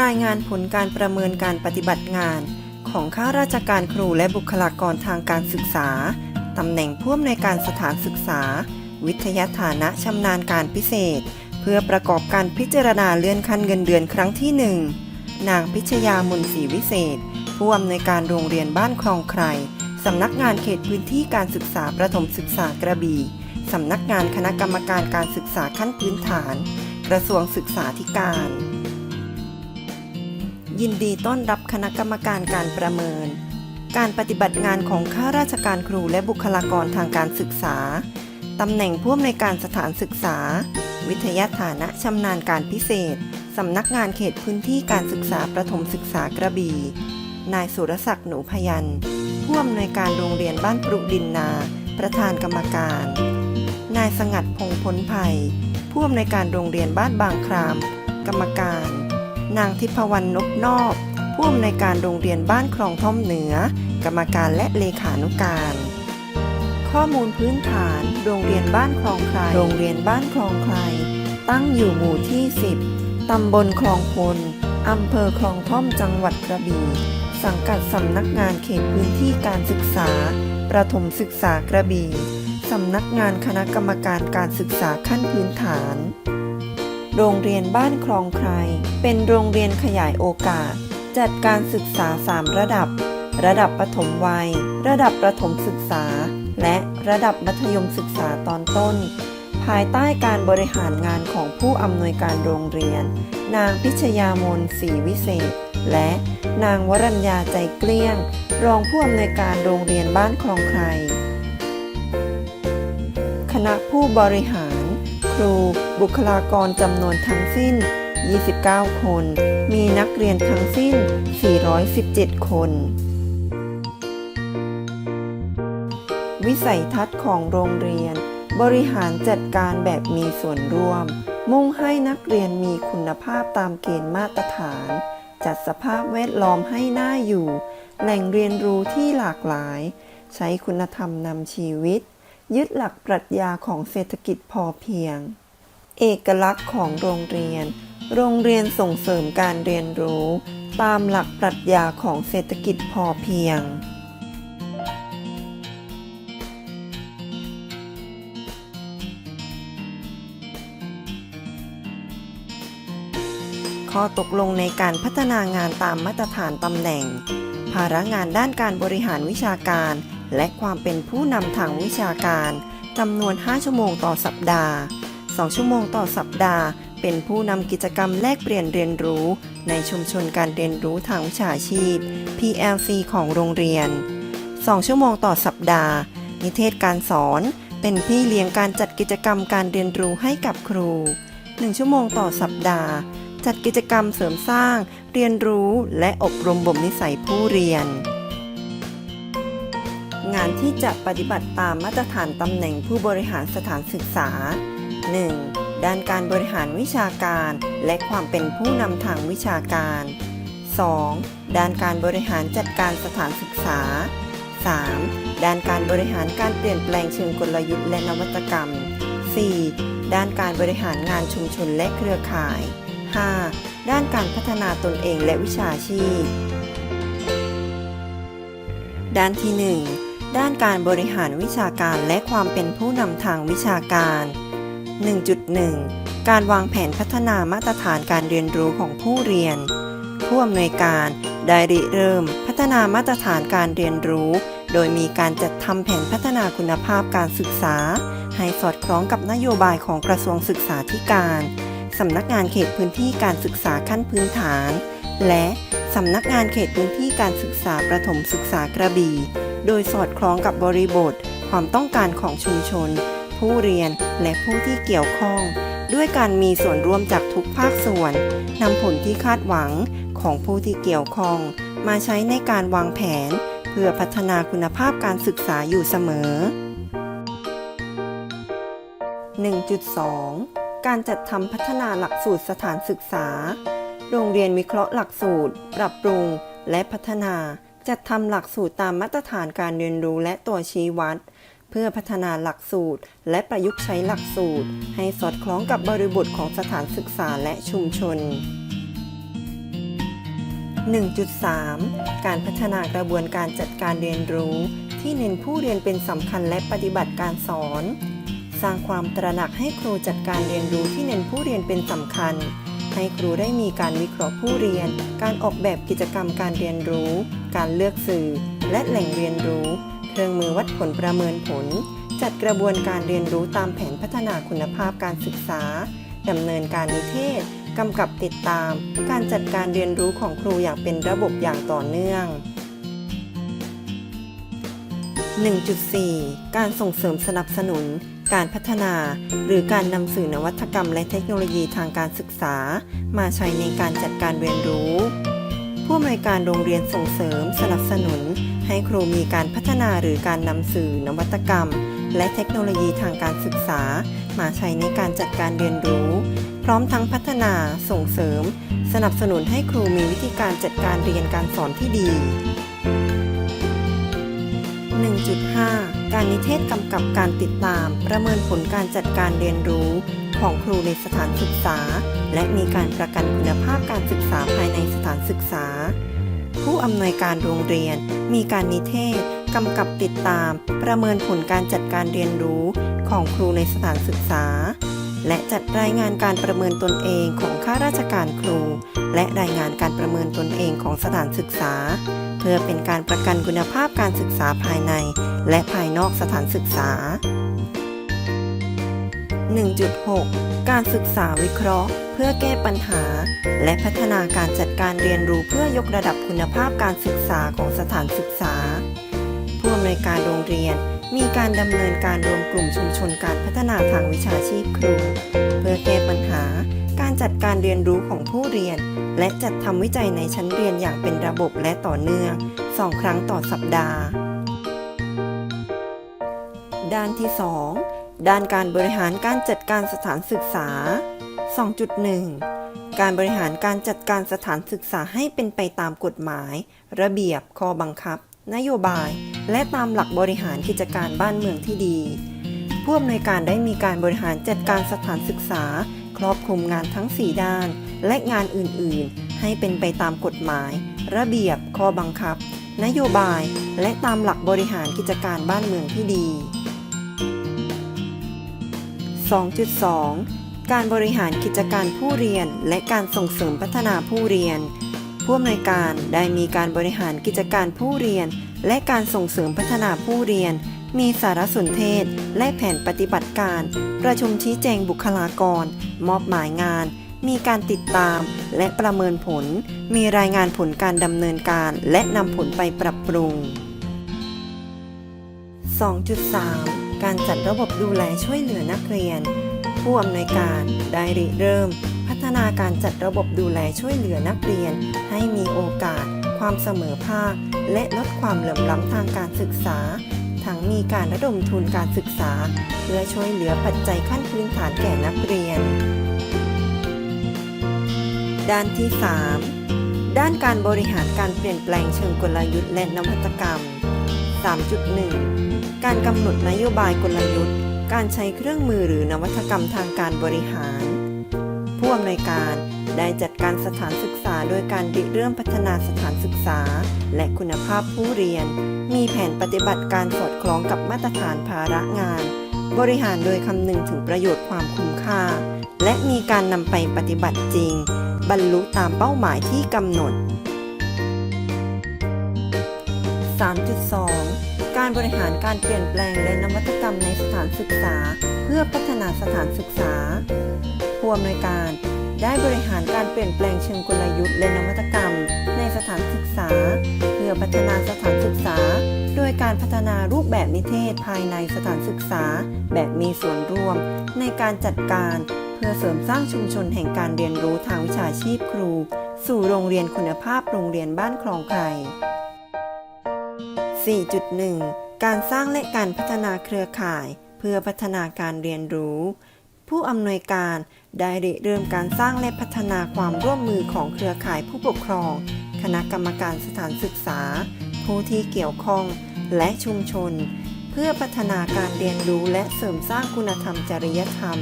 รายงานผลการประเมินการปฏิบัติงาน ของข้าราชการครูและบุคลากรทางการศึกษา ตำแหน่งผู้อำนวยการสถานศึกษา วิทยาฐานะชำนาญการพิเศษ เพื่อประกอบการพิจารณาเลื่อนขั้นเงินเดือนครั้งที่หนึ่งนางพิชยามนศรีวิเศษ ผู้อำนวยการโรงเรียนบ้านคลองไครสำนักงานเขตพื้นที่การศึกษาประถมศึกษากระบี่สำนักงานคณะกรรมการการศึกษาขั้นพื้นฐาน กระทรวงศึกษาธิการ ยินดีต้อนรับคณะกรรมการการประเมิน การปฏิบัติงานของข้าราชการครูและบุคลากรทางการศึกษา ตำแหน่งผู้อำนวยการสถานศึกษา วิทยาฐานะชำนาญการพิเศษ สำนักงานเขตพื้นที่การศึกษาประถมศึกษากระบี่ นายสุรศักดิ์หนูพยันผู้อำนวยการโรงเรียนบ้านปรุดินนา ประธานกรรมการ นายสงัดพงพ้นภัย ผู้อำนวยการโรงเรียนบ้านบางคราม กรรมการ นางทิพวรรณนกนอกผู้อำนวยการโรงเรียนบ้านคลองท่อมเหนือ กรรมการและเลขานุการ ข้อมูลพื้นฐาน โรงเรียนบ้านคลองไครโรงเรียนบ้านคลองไคร ตั้งอยู่หมู่ที่ 10 ตำบลคลองพล อำเภอคลองท่อมจังหวัดกระบี่สังกัดสำนักงานเขตพื้นที่การศึกษา ประถมศึกษากระบี่สำนักงานคณะกรรมการการศึกษาขั้นพื้นฐาน โรงเรียนบ้านคลองไคร เป็นโรงเรียนขยายโอกาส จัดการศึกษา 3 ระดับ ระดับประถมวัย ระดับประถมศึกษา และระดับมัธยมศึกษาตอนต้น ภายใต้การบริหารงานของผู้อำนวยการโรงเรียน นางพิชยามนศรีวิเศษ และนางวรัญญาใจเกลี้ยง รองผู้อำนวยการโรงเรียนบ้านคลองไครคณะผู้บริหาร รูบุคลากรจำนวนทั้งสิ้น 29 คน มีนักเรียนทั้งสิ้น 417 คน วิสัยทัศน์ของโรงเรียน บริหารจัดการแบบมีส่วนร่วม มุ่งให้นักเรียนมีคุณภาพตามเกณฑ์มาตรฐาน จัดสภาพแวดล้อมให้น่าอยู่ แหล่งเรียนรู้ที่หลากหลาย ใช้คุณธรรมนำชีวิต ยึดหลักปรัชญาของเศรษฐกิจพอเพียง เอกลักษณ์ของโรงเรียน โรงเรียนส่งเสริมการเรียนรู้ ตามหลักปรัชญาของเศรษฐกิจพอเพียง ข้อตกลงในการพัฒนางานตามมาตรฐานตำแหน่ง ภาระงานด้านการบริหารวิชาการ และความเป็นผู้นำทางวิชาการจำนวน 5 ชั่วโมงต่อสัปดาห์ 2 ชั่วโมงต่อสัปดาห์ เป็นผู้นำกิจกรรมแลกเปลี่ยนเรียนรู้ ในชุมชนการเรียนรู้ทางวิชาชีพ PLC ของโรงเรียน 2 ชั่วโมงต่อสัปดาห์ นิเทศการสอน เป็นพี่เลี้ยงการจัดกิจกรรมการเรียนรู้ให้กับครู 1 ชั่วโมงต่อสัปดาห์ จัดกิจกรรมเสริมสร้าง เรียนรู้และอบรมบ่มนิสัยผู้เรียนงานที่จะปฏิบัติตามมาตรฐานตำแหน่งผู้บริหารสถานศึกษา 1. ด้านการบริหารวิชาการ และความเป็นผู้นำทางวิชาการ 2. ด้านการบริหารจัดการสถานศึกษา 3. ด้านการบริหารการเปลี่ยนแปลงเชิงกลยุทธ์และนวัตกรรม 4. ด้านการบริหารงานชุมชนและเครือข่าย 5. ด้านการพัฒนาตนเองและวิชาชีพ ด้านที่ 1 ด้านการบริหารวิชาการและความเป็นผู้นำทางวิชาการ 1.1 การวางแผนพัฒนามาตรฐานการเรียนรู้ของผู้เรียน ผู้อำนวยการได้ริเริ่ม พัฒนามาตรฐานการเรียนรู้ โดยมีการจัดทำแผนพัฒนาคุณภาพการศึกษา ให้สอดคล้องกับนโยบายของกระทรวงศึกษาธิการสำนักงานเขตพื้นที่การศึกษาขั้นพื้นฐาน และสำนักงานเขตพื้นที่การศึกษาประถมศึกษากระบี่ โดยสอดคล้องกับบริบท ความต้องการของชุมชน ผู้เรียนและผู้ที่เกี่ยวข้อง ด้วยการมีส่วนร่วมจากทุกภาคส่วนนำผลที่คาดหวังของผู้ที่เกี่ยวข้อง มาใช้ในการวางแผน เพื่อพัฒนาคุณภาพการศึกษาอยู่เสมอ 1.2 การจัดทำพัฒนาหลักสูตรสถานศึกษา โรงเรียนวิเคราะห์หลักสูตร ปรับปรุง และพัฒนา จัดทำหลักสูตรตามมาตรฐานการเรียนรู้และตัวชี้วัด เพื่อพัฒนาหลักสูตร และประยุกต์ใช้หลักสูตร ให้สอดคล้องกับบริบทของสถานศึกษาและชุมชน 1.3 การพัฒนากระบวนการจัดการเรียนรู้ ที่เน้นผู้เรียนเป็นสำคัญและปฏิบัติการสอน สร้างความตระหนักให้ครูจัดการเรียนรู้ที่เน้นผู้เรียนเป็นสำคัญ ให้ครูได้มีการวิเคราะห์ผู้เรียน การออกแบบกิจกรรมการเรียนรู้ การเลือกสื่อ และแหล่งเรียนรู้ เครื่องมือวัดผลประเมินผล จัดกระบวนการเรียนรู้ตามแผนพัฒนาคุณภาพการศึกษาดำเนินการนิเทศกำกับติดตาม การจัดการเรียนรู้ของครูอย่างเป็นระบบอย่างต่อเนื่อง 1.4 การส่งเสริมสนับสนุน การพัฒนา หรือการนำสื่อนวัตกรรมและเทคโนโลยีทางการศึกษา มาใช้ในการจัดการเรียนรู้ ผู้อำนวยการโรงเรียนส่งเสริม สนับสนุน ให้ครูมีการพัฒนาหรือการนำสื่อนวัตกรรม และเทคโนโลยีทางการศึกษา มาใช้ในการจัดการเรียนรู้ พร้อมทั้งพัฒนาส่งเสริม สนับสนุนให้ครูมีวิธีการจัดการเรียนการสอนที่ดี 1.5 การนิเทศกำกับการติดตาม ประเมินผลการจัดการเรียนรู้ของครูในสถานศึกษา และมีการประกันคุณภาพการศึกษาภายในสถานศึกษา ผู้อำนวยการโรงเรียน มีการนิเทศกำกับติดตาม ประเมินผลการจัดการเรียนรู้ของครูในสถานศึกษา และจัดรายงานการประเมินตนเองของข้าราชการครู และรายงานการประเมินตนเองของสถานศึกษา เพื่อเป็นการประกันคุณภาพการศึกษาภายใน และภายนอกสถานศึกษา 1.6 การศึกษาวิเคราะห์ เพื่อแก้ปัญหา และพัฒนาการจัดการเรียนรู้เพื่อยกระดับ คุณภาพการศึกษาของสถานศึกษา ผู้อำนวยการโรงเรียนมีการดำเนินการรวมกลุ่มชุมชนการพัฒนาทางวิชาชีพครู เพื่อแก้ปัญหาการจัดการเรียนรู้ของผู้เรียน และจัดทำวิจัยในชั้นเรียนอย่างเป็นระบบและต่อเนื่อง2ครั้งต่อสัปดาห์ ด้านที่ 2 ด้านการบริหารการจัดการสถานศึกษา 2.1 การบริหารการจัดการสถานศึกษาให้เป็นไปตามกฎหมาย ระเบียบ ข้อบังคับ นโยบาย และตามหลักบริหารกิจการบ้านเมืองที่ดี ผู้อำนวยการได้มีการบริหารจัดการสถานศึกษา ครอบคลุมงานทั้ง 4 ด้าน และงานอื่น ๆ ให้เป็นไปตามกฎหมาย ระเบียบ ข้อบังคับ นโยบาย และตามหลักบริหารกิจการบ้านเมืองที่ดี 2.2 การบริหารกิจการผู้เรียน และการส่งเสริมพัฒนาผู้เรียน ผู้อำนวยการได้มีการบริหารกิจการผู้เรียน และการส่งเสริมพัฒนาผู้เรียน มีสารสนเทศ และแผนปฏิบัติการ ประชุมชี้แจงบุคลากร มอบหมายงาน มีการติดตาม และประเมินผล มีรายงานผลการดำเนินการ และนำผลไปปรับปรุง 2.3 การจัดระบบดูแลช่วยเหลือนักเรียน ผู้อำนวยการได้ริเริ่ม พัฒนาการจัดระบบดูแลช่วยเหลือนักเรียน ให้มีโอกาส ความเสมอภาค และลดความเหลื่อมล้ำทางการศึกษา ทั้งมีการระดมทุนการศึกษา เพื่อช่วยเหลือปัจจัยขั้นพื้นฐานแก่นักเรียน ด้านที่ 3 ด้านการบริหารการเปลี่ยนแปลงเชิงกลยุทธ์และนวัตกรรม 3.1 การกำหนดนโยบายกลยุทธ์ การใช้เครื่องมือหรือนวัตกรรมทางการบริหาร ผู้อำนวยการได้จัดการสถานศึกษาโดยการริเริ่มพัฒนาสถานศึกษา และคุณภาพผู้เรียน มีแผนปฏิบัติการสอดคล้องกับมาตรฐานภาระงาน บริหารโดยคำนึงถึงประโยชน์ความคุ้มค่า และมีการนำไปปฏิบัติจริง บรรลุตามเป้าหมายที่กำหนด 3.2 การบริหารการเปลี่ยนแปลงและนวัตกรรมในสถานศึกษา เพื่อพัฒนาสถานศึกษาผู้อำนวยการได้บริหารการเปลี่ยนแปลงเชิงกลยุทธ์และนวัตกรรม ในสถานศึกษา เพื่อพัฒนาสถานศึกษา โดยการพัฒนารูปแบบนิเทศภายในสถานศึกษา แบบมีส่วนร่วม ในการจัดการเพื่อเสริมสร้างชุมชนแห่งการเรียนรู้ทางวิชาชีพครู สู่โรงเรียนคุณภาพโรงเรียนบ้านคลองไคร 4.1 การสร้างและการพัฒนาเครือข่าย เพื่อพัฒนาการเรียนรู้ ผู้อำนวยการได้ริเริ่มการสร้างและพัฒนาความร่วมมือของเครือข่ายผู้ปกครอง คณะกรรมการสถานศึกษา ผู้ที่เกี่ยวข้องและชุมชน เพื่อพัฒนาการเรียนรู้และเสริมสร้างคุณธรรมจริยธรรม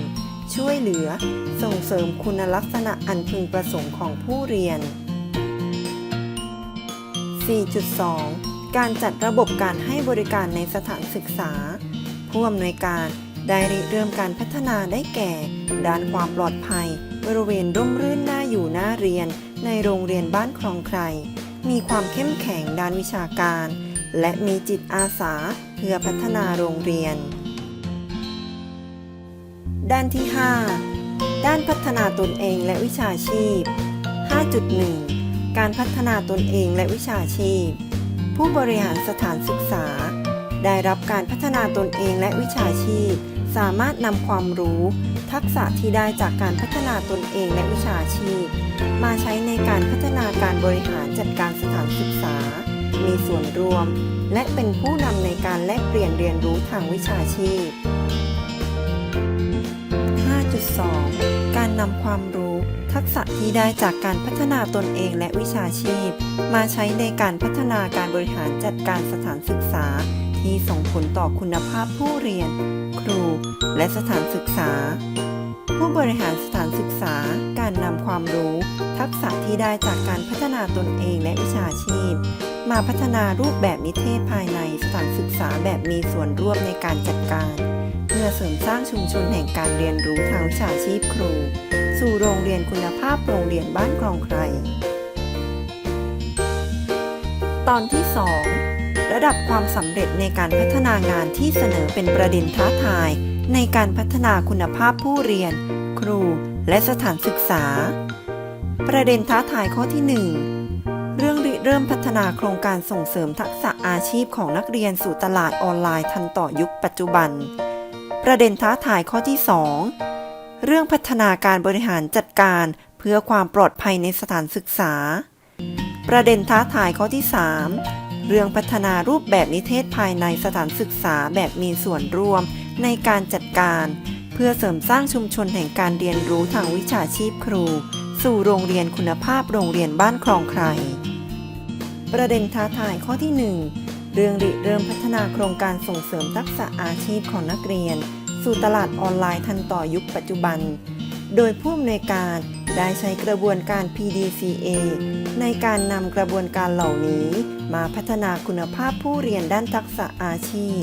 ช่วยเหลือ ส่งเสริมคุณลักษณะอันพึงประสงค์ของผู้เรียน 4.2 การจัดระบบการให้บริการในสถานศึกษา ผู้อำนวยการได้ริเริ่มการพัฒนาได้แก่ ด้านความปลอดภัย บริเวณร่มรื่นน่าอยู่น่าเรียน ในโรงเรียนบ้านคลองใคร มีความเข้มแข็งด้านวิชาการ และมีจิตอาสาเพื่อพัฒนาโรงเรียน ด้านที่ 5 ด้านพัฒนาตนเองและวิชาชีพ 5.1 การพัฒนาตนเองและวิชาชีพ ผู้บริหารสถานศึกษา ได้รับการพัฒนาตนเองและวิชาชีพ สามารถนำความรู้ ทักษะที่ได้จากการพัฒนาตนเองและวิชาชีพ มาใช้ในการพัฒนาการบริหารจัดการสถานศึกษา มีส่วนร่วม และเป็นผู้นำในการแลกเปลี่ยนเรียนรู้ทางวิชาชีพ 5.2 การนำความรู้ ทักษะที่ได้จากการพัฒนาตนเองและวิชาชีพ มาใช้ในการพัฒนาการบริหารจัดการสถานศึกษา ที่ส่งผลต่อคุณภาพผู้เรียน ครู และสถานศึกษา ผู้บริหารสถานศึกษา การนำความรู้ ทักษะที่ได้จากการพัฒนาตนเองและวิชาชีพ มาพัฒนารูปแบบนิเทศภายในสถานศึกษาแบบมีส่วนร่วมในการจัดการ เพื่อเสริมสร้างชุมชนแห่งการเรียนรู้ทางวิชาชีพครู สู่โรงเรียนคุณภาพโรงเรียนบ้านคลองใคร ตอนที่ 2 ระดับความสำเร็จในการพัฒนางานที่เสนอเป็นประเด็นท้าทาย ในการพัฒนาคุณภาพผู้เรียน ครูและสถานศึกษา ประเด็นท้าทายข้อที่ 1 เรื่องริเริ่มพัฒนาโครงการส่งเสริมทักษะอาชีพของนักเรียนสู่ตลาดออนไลน์ทันต่อยุคปัจจุบัน ประเด็นท้าทายข้อที่ 2 เรื่องพัฒนาการบริหารจัดการเพื่อความปลอดภัยในสถานศึกษา ประเด็นท้าทายข้อที่ 3 เรื่องพัฒนารูปแบบนิเทศภายในสถานศึกษาแบบมีส่วนร่วมในการจัดการ เพื่อเสริมสร้างชุมชนแห่งการเรียนรู้ทางวิชาชีพครู สู่โรงเรียนคุณภาพโรงเรียนบ้านคลองใคร ประเด็นท้าทายข้อที่ 1 เรื่องริเริ่มพัฒนาโครงการส่งเสริมทักษะอาชีพของนักเรียน สู่ตลาดออนไลน์ทันต่อยุคปัจจุบัน โดยผู้อำนวยการได้ใช้กระบวนการ PDCA ในการนำกระบวนการเหล่านี้ มาพัฒนาคุณภาพผู้เรียนด้านทักษะอาชีพ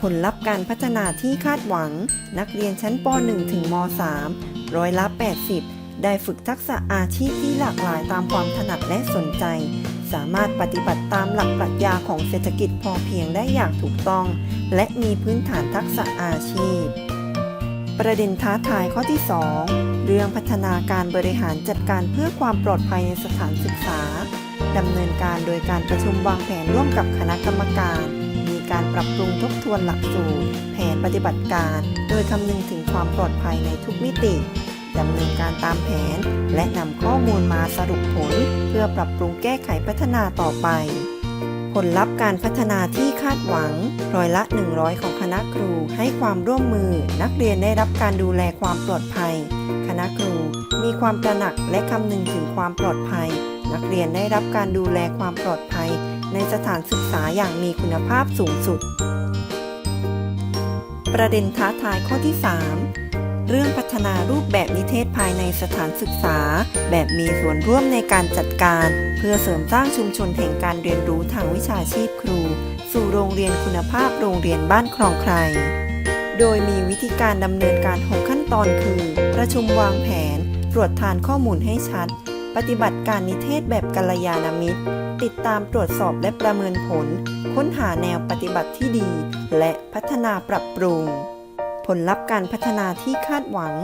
ผลลัพธ์การพัฒนาที่คาดหวัง นักเรียนชั้นป .1 ถึงม .3 ร้อยละ 80 ได้ฝึกทักษะอาชีพที่หลากหลายตามความถนัดและสนใจ สามารถปฏิบัติตามหลักปรัชญาของเศรษฐกิจพอเพียงได้อย่างถูกต้อง และมีพื้นฐานทักษะอาชีพ ประเด็นท้าทายข้อที่ 2 เรื่องพัฒนาการบริหารจัดการเพื่อความปลอดภัยในสถานศึกษาดำเนินการโดยการประชุมวางแผนร่วมกับคณะกรรมการ มีการปรับปรุงทบทวนหลักสูตร แผนปฏิบัติการ โดยคำนึงถึงความปลอดภัยในทุกมิติ ดำเนินการตามแผน และนำข้อมูลมาสรุปผล เพื่อปรับปรุงแก้ไขพัฒนาต่อไป ผลลัพธ์การพัฒนาที่คาดหวังร้อยละ 100 ของคณะครูให้ความร่วมมือ นักเรียนได้รับการดูแลความปลอดภัย คณะครูมีความตระหนักและคำนึงถึงความปลอดภัย นักเรียนได้รับการดูแลความปลอดภัย ในสถานศึกษาอย่างมีคุณภาพสูงสุด ประเด็นท้าทายข้อที่ 3 เรื่องพัฒนารูปแบบนิเทศภายในสถานศึกษา แบบมีส่วนร่วมในการจัดการ เพื่อเสริมสร้างชุมชนแห่งการเรียนรู้ทางวิชาชีพครู สู่โรงเรียนคุณภาพโรงเรียนบ้านคลองใคร โดยมีวิธีการดำเนินการ 6 ขั้นตอนคือ ประชุมวางแผน ตรวจทานข้อมูลให้ชัด ปฏิบัติการนิเทศแบบกัลยาณมิตร ติดตามตรวจสอบและประเมินผล ค้นหาแนวปฏิบัติที่ดี และพัฒนาปรับปรุง ผลลัพธ์การพัฒนาที่คาดหวัง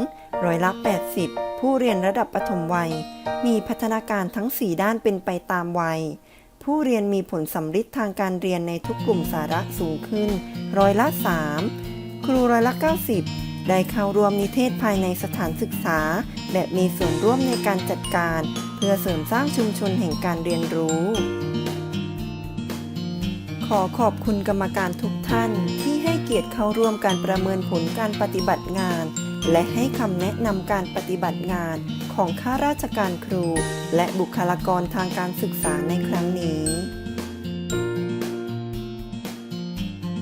ร้อยละ 80 ผู้เรียนระดับปฐมวัย มีพัฒนาการทั้ง 4 ด้านเป็นไปตามวัย ผู้เรียนมีผลสำฤทธิ์ทางการเรียนในทุกกลุ่มสาระสูงขึ้น ร้อยละ 3 ครูร้อยละ 90 ได้เข้าร่วมนิเทศภายในสถานศึกษาแบบมีส่วนร่วมในการจัดการ เพื่อเสริมสร้างชุมชนแห่งการเรียนรู้ขอขอบคุณกรรมการทุกท่านที่ เกียรติเข้าร่วมการประเมินผลการปฏิบัติงาน และให้คำแนะนำการปฏิบัติงานของข้าราชการครู และบุคลากรทางการศึกษาในครั้งนี้